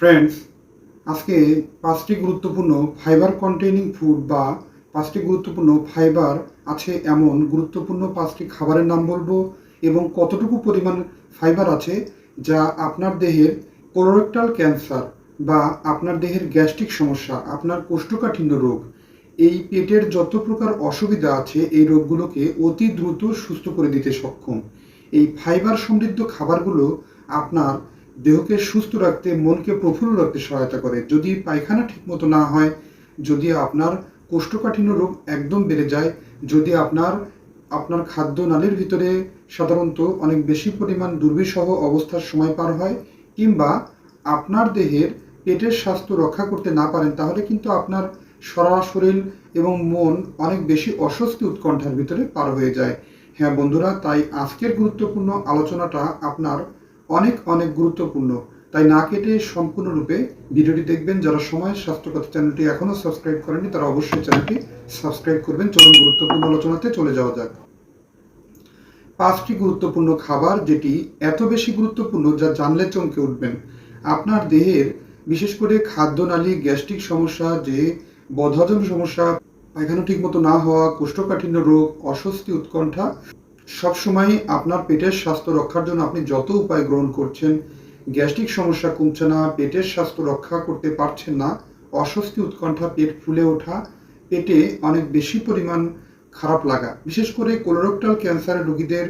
Friends আজকে পাঁচটি গুরুত্বপূর্ণ ফাইবার কন্টেইনিং ফুড বা পাঁচটি গুরুত্বপূর্ণ ফাইবার আছে এমন গুরুত্বপূর্ণ পাঁচটি খাবারের নাম বলব এবং কতটুকু পরিমাণ ফাইবার আছে যা আপনার দেহের কোলোরেক্টাল ক্যান্সার বা আপনার দেহের গ্যাস্ট্রিক সমস্যা, আপনার কোষ্ঠকাঠিন্য রোগ, এই পেটের যত প্রকার অসুবিধা আছে এই রোগগুলোকে অতি দ্রুত সুস্থ করে দিতে সক্ষম। এই ফাইবার সমৃদ্ধ খাবারগুলো আপনার দেহকে সুস্থ রাখতে, মনকে প্রফুল্ল রাখতে সহায়তা করে। যদি পায়খানা ঠিকমতো না হয়, যদি আপনার কোষ্ঠকাঠিন্য রোগ একদম বেড়ে যায়, যদি আপনার আপনার খাদ্য নালীর ভিতরে সাধারণত অনেক বেশি পরিমাণ দুর্বিষহ অবস্থার সময় পার হয়, কিংবা আপনার দেহের পেটের স্বাস্থ্য রক্ষা করতে না পারেন, তাহলে কিন্তু আপনার সারা এবং মন অনেক বেশি অস্বস্তি উৎকণ্ঠার ভিতরে পার হয়ে যায়। হ্যাঁ বন্ধুরা, তাই আজকের গুরুত্বপূর্ণ আলোচনাটা আপনার অনেক অনেক গুরুত্বপূর্ণ। তাই না কেটে সম্পূর্ণরূপে ভিডিওটি দেখবেন। যারা সময় স্বাস্থ্যকথা চ্যানেলটি এখনও সাবস্ক্রাইব করেনি তারা অবশ্যই চ্যানেলটি সাবস্ক্রাইব করবেন। চলুন গুরুত্বপূর্ণ আলোচনাতে চলে যাওয়া যাক। পাঁচটি গুরুত্বপূর্ণ খাবার যেটি এত বেশি গুরুত্বপূর্ণ যা জানলে চমকে উঠবেন। আপনার দেহের বিশেষ করে খাদ্যনালী, গ্যাস্ট্রিক সমস্যা, যে বদহজম সমস্যা, পায়খানা ঠিকমতো না হওয়া, কোষ্ঠকাঠিন্য রোগ, অস্বস্তি, উৎকণ্ঠা সবসময় আপনার পেটের স্বাস্থ্য রক্ষার জন্য আপনি যত উপায় গ্রহণ করছেন, গ্যাস্ট্রিক সমস্যা কমছে না, পেটের স্বাস্থ্য রক্ষা করতে পারছেন না, অস্বস্তি উৎকণ্ঠা, পেট ফুলে ওঠা, পেটে অনেক বেশি পরিমাণ খারাপ লাগা। বিশেষ করে কোলোরেক্টাল ক্যান্সারের রোগীদের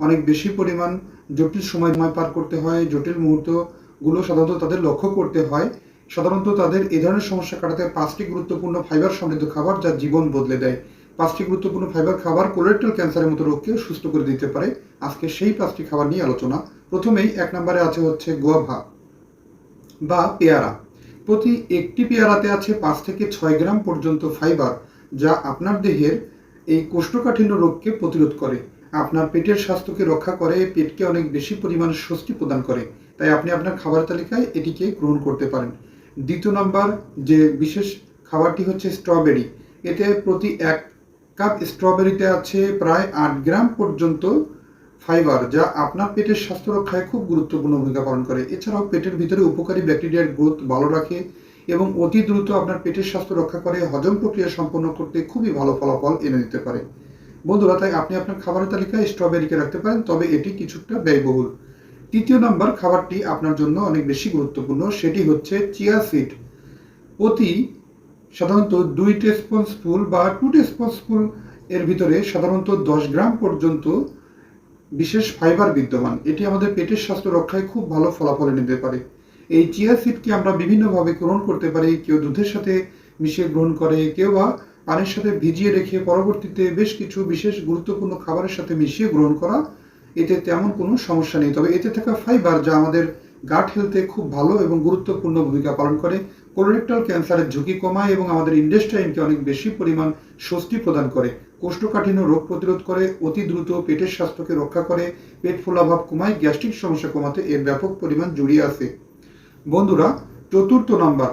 অনেক বেশি পরিমাণ জটিল সময় পার করতে হয়, জটিল মুহূর্তগুলো সাধারণত তাদের লক্ষ্য করতে হয়। সাধারণত তাদের এ ধরনের সমস্যা কাটাতে পাঁচটি গুরুত্বপূর্ণ ফাইবার সমৃদ্ধ খাবার যা জীবন বদলে দেয়। পাঁচটি গুরুত্বপূর্ণ ফাইবার খাবার কোলোরেক্টাল ক্যান্সারের মতো রোগকে সুস্থ করে দিতে পারে। আজকে সেই পাঁচটি খাবার নিয়ে আলোচনা। প্রথমেই এক নম্বরে আছে হচ্ছে গোয়াভা বা পেয়ারা। প্রতি একটি পেয়ারাতে আছে পাঁচ থেকে ছয় গ্রাম পর্যন্ত ফাইবার যা আপনার দেহের এই কোষ্ঠকাঠিন্য রোগকে প্রতিরোধ করে। আপনার পেটের স্বাস্থ্যকে রক্ষা করে, পেটকে অনেক বেশি পরিমাণ স্বস্তি প্রদান করে। তাই আপনি আপনার খাবার তালিকায় এটিকে গ্রহণ করতে পারেন। দ্বিতীয় নম্বর যে বিশেষ খাবারটি হচ্ছে স্ট্রবেরি এতে প্রতি এক কাপ স্ট্রবেরিতে আছে প্রায় আট গ্রাম পর্যন্ত ফাইবার, যা আপনার পেটের স্বাস্থ্য রক্ষায় খুব গুরুত্বপূর্ণ ভূমিকা পালন করে। এছাড়াও পেটের ভিতরে উপকারী ব্যাকটেরিয়ার গ্রোথ ভালো রাখে এবং অতি দ্রুত আপনার পেটের স্বাস্থ্য রক্ষা করে, হজম প্রক্রিয়া সম্পন্ন করতে খুবই ভালো ফলাফল এনে দিতে পারে। বন্ধুরা, তাই আপনি আপনার খাবারের তালিকায় স্ট্রবেরিকে রাখতে পারেন, তবে এটি কিছুটা ব্যয়বহুল। তৃতীয় নম্বর খাবারটি আপনার জন্য অনেক বেশি গুরুত্বপূর্ণ, সেটি হচ্ছে চিয়া সিড। প্রতি সাধারণত দুই টেস্পুন স্পুল বা টু টেস্পুন স্পুল এর ভিতরে সাধারণত দশ গ্রাম পর্যন্ত বিশেষ ফাইবার বিদ্যমান। এটি আমাদের পেটের স্বাস্থ্য রক্ষায় খুব ভালো ফলাফল এনে দিতে পারে। এই চিয়া সিডকে আমরা বিভিন্নভাবে গ্রহণ করতে পারি। কেউ দুধের সাথে মিশিয়ে গ্রহণ করে, কেউ বা পানির সাথে ভিজিয়ে রেখে পরবর্তীতে বেশ কিছু বিশেষ গুরুত্বপূর্ণ খাবারের সাথে মিশিয়ে গ্রহণ করা, এতে তেমন কোনো সমস্যা নেই। তবে এতে থাকা ফাইবার যা আমাদের গাট হেলথে খুব ভালো এবং গুরুত্বপূর্ণ ভূমিকা পালন করে। কোলোরেক্টাল ক্যান্সারের ঝুঁকি কমায় এবং আমাদের ইন্ডেস্টাইনকে অনেক বেশি পরিমাণ স্বস্তি প্রদান করে। কোষ্ঠকাঠিন্য রোগ প্রতিরোধ করে, অতি দ্রুত পেটের স্বাস্থ্যকে রক্ষা করে, পেট ফোলাভাব কমায়, গ্যাস্ট্রিক সমস্যা কমাতে এর ব্যাপক পরিমাণ জড়িয়ে আছে। বন্ধুরা, চতুর্থ নাম্বার,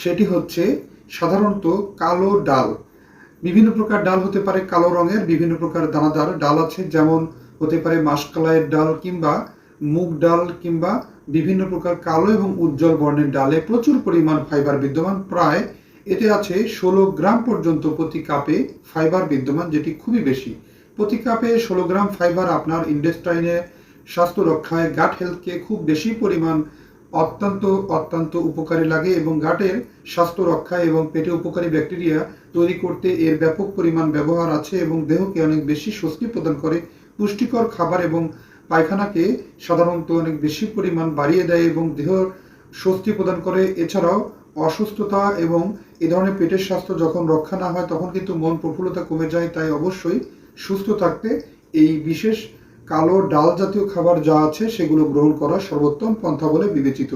সেটি হচ্ছে সাধারণত কালো ডাল। বিভিন্ন প্রকার ডাল হতে পারে কালো রঙের, বিভিন্ন প্রকার দানাদার ডাল আছে, যেমন হতে পারে মাসকলাইয়ের ডাল কিংবা মুগ ডাল কিংবা বিভিন্ন প্রকার কালো এবং উজ্জ্বল বর্ণের ডালে প্রচুর পরিমাণ ফাইবার বিদ্যমান। প্রায় এতে আছে ষোলো গ্রাম পর্যন্ত প্রতি কাপে ফাইবার বিদ্যমান, যেটি খুবই বেশি। প্রতি কাপে ষোলো গ্রাম ফাইবার আপনার ইন্ডেস্টাইনে স্বাস্থ্য রক্ষায় গাট হেলথকে খুব বেশি পরিমাণ অত্যন্ত অত্যন্ত উপকারী লাগে এবং গাটের স্বাস্থ্য রক্ষা এবং পেটে উপকারী ব্যাকটেরিয়া তৈরি করতে এর ব্যাপক পরিমাণ ব্যবহার আছে এবং দেহকে অনেক বেশি স্বস্তি প্রদান করে। পুষ্টিকর খাবার এবং পায়খানাকে সাধারণত অনেক বেশি পরিমাণ বাড়িয়ে দেয় এবং দেহ স্বস্তি প্রদান করে। এছাড়াও অসুস্থতা এবং এ ধরনের পেটের স্বাস্থ্য যখন রক্ষা না হয়, তখন কিন্তু মন প্রফুল্লতা কমে যায়। তাই অবশ্যই সুস্থ থাকতে এই বিশেষ কালো ডাল জাতীয় খাবার যা আছে, সেগুলো গ্রহণ করা সর্বোত্তম পন্থা বলে বিবেচিত।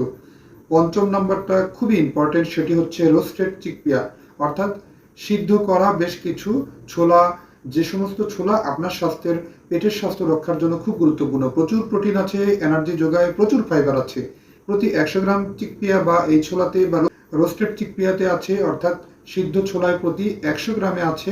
পঞ্চম নাম্বারটা খুবই ইম্পর্টেন্ট সেটি হচ্ছে রোস্টেড চিকপিয়া অর্থাৎ সিদ্ধ করা বেশ কিছু ছোলা যে সমস্ত ছোলা আপনার স্বাস্থ্যের, পেটের স্বাস্থ্য রক্ষার জন্য খুব গুরুত্বপূর্ণ। প্রচুর প্রোটিন আছে, এনার্জি যোগায় প্রচুর ফাইবার আছে। প্রতি একশো গ্রাম চিকপিয়া বা এই ছোলাতে বা রোস্টেড চিকপিয়াতে আছে, অর্থাৎ সিদ্ধ ছোলায় প্রতি একশো গ্রামে আছে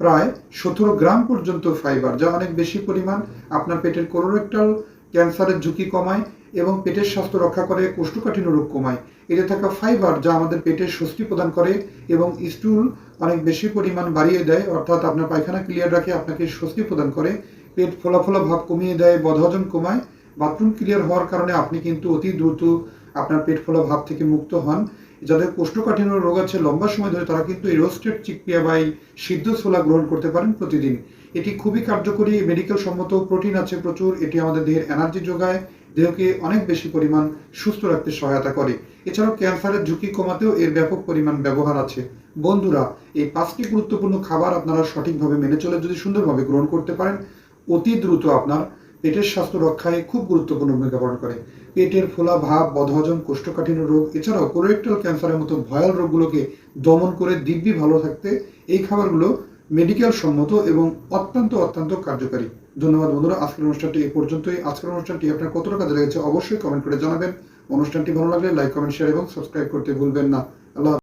প্রায় সতেরো গ্রাম পর্যন্ত ফাইবার, যা অনেক বেশি পরিমাণ আপনার পেটের কোলোরেক্টাল ক্যান্সারের ঝুঁকি কমায় এবং পেটের স্বাস্থ্য রক্ষা করে কোষ্ঠকাঠিন্য রোগ কমায়। এতে থাকা ফাইবার যা আমাদের পেটে স্বস্তি প্রদান করে এবং স্টুল অনেক বেশি পরিমাণ বাড়িয়ে দেয়, অর্থাৎ আপনার পায়খানা ক্লিয়ার রাখে, আপনাকে স্বস্তি প্রদান করে। পেট ফোলা ফোলা ভাব কমিয়ে দেয় বদহজম কমায়। বাথরুম ক্লিয়ার হওয়ার কারণে আপনি কিন্তু অতি দ্রুত আপনার পেট ফোলা ভাব থেকে মুক্ত হন। যাদের কোষ্ঠকাঠিন্য রোগ আছে, লম্বা সময় ধরে তারা কিন্তু এই রোস্টেড চিকপিয়া বা সিদ্ধ ছোলা গ্রহণ করতে পারেন প্রতিদিন। এটি খুবই কার্যকরী মেডিকেল সম্মত প্রোটিন আছে প্রচুর, এটি আমাদের দেহের এনার্জি যোগায় দেহকে অনেক বেশি পরিমাণ সুস্থ রাখতে সহায়তা করে। এছাড়াও ক্যান্সারের ঝুঁকি কমাতেও এর ব্যাপক পরিমাণ ব্যবহার আছে। বন্ধুরা, এই পাঁচটি গুরুত্বপূর্ণ খাবার আপনারা সঠিকভাবে মেনে চলে যদি সুন্দরভাবে গ্রহণ করতে পারেন, অতি দ্রুত আপনার পেটের স্বাস্থ্য রক্ষায় খুব গুরুত্বপূর্ণ ভূমিকা পালন করে। পেটের ফোলা ভাব, বদহজম, কোষ্ঠকাঠিন্য রোগ, এছাড়াও কোরেক্টাল ক্যান্সারের মতো ভয়াল রোগগুলোকে দমন করে দিব্যি ভালো থাকতে এই খাবারগুলো মেডিকেল সম্মত এবং অত্যন্ত অত্যন্ত কার্যকারী। ধন্যবাদ বন্ধুরা, আজকের অনুষ্ঠানটি এ পর্যন্তই। আজকের অনুষ্ঠানটি আপনার কতটা কাজে লেগেছে অবশ্যই কমেন্ট করে জানাবেন। অনুষ্ঠানটি ভালো লাগলে লাইক, কমেন্ট, শেয়ার এবং সাবস্ক্রাইব করতে ভুলবেন না। আল্লাহ।